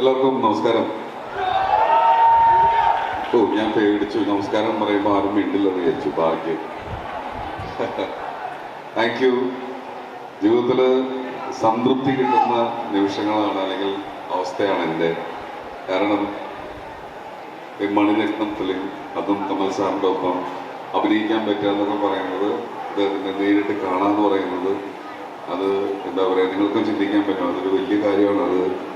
എല്ലാവർക്കും നമസ്കാരം. ഓ ഞാൻ പേടിച്ചു. നമസ്കാരം പറയുമ്പോൾ ആരും മിണ്ടില്ലെന്ന് വിചാരിച്ചു. ഭാഗ്യം. താങ്ക് യു ജീവിതത്തിൽ സംതൃപ്തി കിട്ടുന്ന നിമിഷങ്ങളാണ് അല്ലെങ്കിൽ അവസ്ഥയാണ് എന്റെ. കാരണം മണിരത്നം ഫിലിം അതും കമൽ സാറിന്റെ ഒപ്പം അഭിനയിക്കാൻ പറ്റുക എന്നൊക്കെ പറയുന്നത് അദ്ദേഹത്തിന്റെ നേരിട്ട് കാണാന്ന് പറയുന്നത് അത് എന്താ പറയുക നിങ്ങൾക്കും ചിന്തിക്കാൻ പറ്റും. അതൊരു വലിയ കാര്യമാണ്. അത്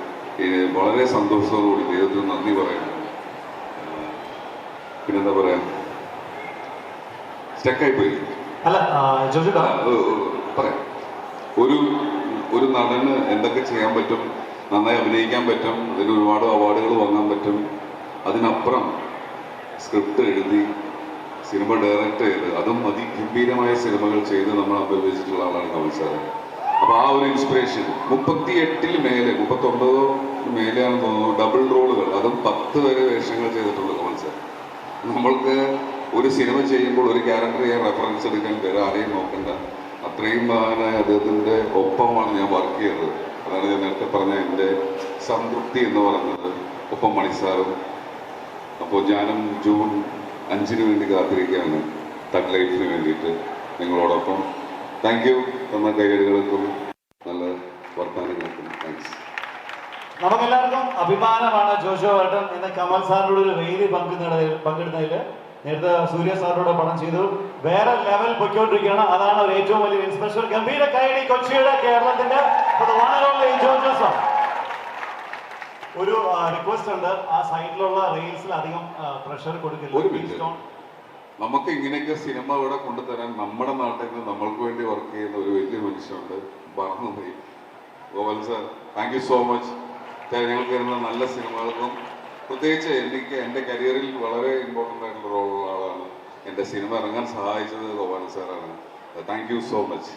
വളരെ സന്തോഷത്തോടുകൂടി ദൈവത്തിന് നന്ദി പറയാം. പിന്നെന്താ പറയാ? സ്റ്റക്കായി പോയി അല്ല പറയാം. ഒരു ഒരു നടന് എന്തൊക്കെ ചെയ്യാൻ പറ്റും നന്നായി അഭിനയിക്കാൻ പറ്റും അതിന് ഒരുപാട് അവാർഡുകൾ വാങ്ങാൻ പറ്റും അതിനപ്പുറം സ്ക്രിപ്റ്റ് എഴുതി സിനിമ ഡയറക്റ്റ് ചെയ്ത് അതും അതിഗംഭീരമായ സിനിമകൾ ചെയ്ത് നമ്മൾ അഭിനയിച്ചിട്ടുള്ള ആളാണ് കമൽ സാർ അപ്പൊ ആ ഒരു ഇൻസ്പിറേഷൻ മുപ്പത്തി എട്ടിൽ മേലെ മുപ്പത്തൊമ്പതോ മേലെയാണെന്ന് തോന്നുന്നു ഡബിൾ റോളുകൾ അതും പത്ത് വരെ വേഷങ്ങൾ ചെയ്തിട്ടുണ്ട് കമൽ സാർ നമ്മൾക്ക് ഒരു സിനിമ ചെയ്യുമ്പോൾ ഒരു ക്യാരക്ടർ റെഫറൻസ് എടുക്കാൻ വേറെ ആരെയും നോക്കണ്ട. അത്രയും മഹാനായ അദ്ദേഹത്തിന്റെ ഒപ്പമാണ് ഞാൻ വർക്ക് ചെയ്തത് അതാണ് ഞാൻ നേരത്തെ പറഞ്ഞ എന്റെ സംതൃപ്തി എന്ന് പറഞ്ഞത് ഒപ്പം മണിസാറും. അപ്പോൾ ഞാനും ജൂൺ അഞ്ചിന് വേണ്ടി കാത്തിരിക്കുകയാണ്. തഗ് ലൈഫിന് വേണ്ടിയിട്ട് നിങ്ങളോടൊപ്പം താങ്ക് യു തന്ന കൈയടികൾക്കും നല്ല വർത്തമാനങ്ങൾക്കും താങ്ക്സ് നമുക്കെല്ലാവർക്കും അഭിമാനമാണ് ജോഷോ ഏട്ടൻ. ഇന്ന് കമൽ സാറിനോട് ഒരു വേദി പങ്കിടുന്നതിൽ പങ്കെടുന്നതിൽ നേരത്തെ സൂര്യ സാറിനോട് പണം ചെയ്തു. വേറെ ലെവൽ പൊയ്ക്കൊണ്ടിരിക്കുകയാണ്. അതാണ് ഒരു ഏറ്റവും വലിയ സ്പെഷ്യൽ ഗംഭീര കൈഡി കൊച്ചിയുടെ കേരളത്തിന്റെ ജോസഫ്. ഒരു റിക്വസ്റ്റ് ഉണ്ട്. ആ സൈഡിലുള്ള റെയിൽസിൽ അധികം പ്രഷർ കൊടുക്കില്ല. നമുക്ക് ഇങ്ങനെയൊക്കെ സിനിമ ഇവിടെ കൊണ്ടുതരാൻ നമ്മുടെ നാട്ടിൽ നിന്ന് നമ്മൾക്ക് വേണ്ടി വർക്ക് ചെയ്യുന്ന ഒരു വലിയ മനുഷ്യനുണ്ട് മറന്നുപോയി Gopal sir thank you so much ഞങ്ങൾക്ക് വരുന്ന നല്ല സിനിമകൾക്കും പ്രത്യേകിച്ച് എനിക്ക് എന്റെ കരിയറിൽ വളരെ ഇമ്പോർട്ടന്റ് ആയിട്ടുള്ള റോളുള്ള ആളാണ്. എന്റെ സിനിമ ഇറങ്ങാൻ സഹായിച്ചത് ഗോപാൽ സാറാണ് താങ്ക് യു സോ മച്ച്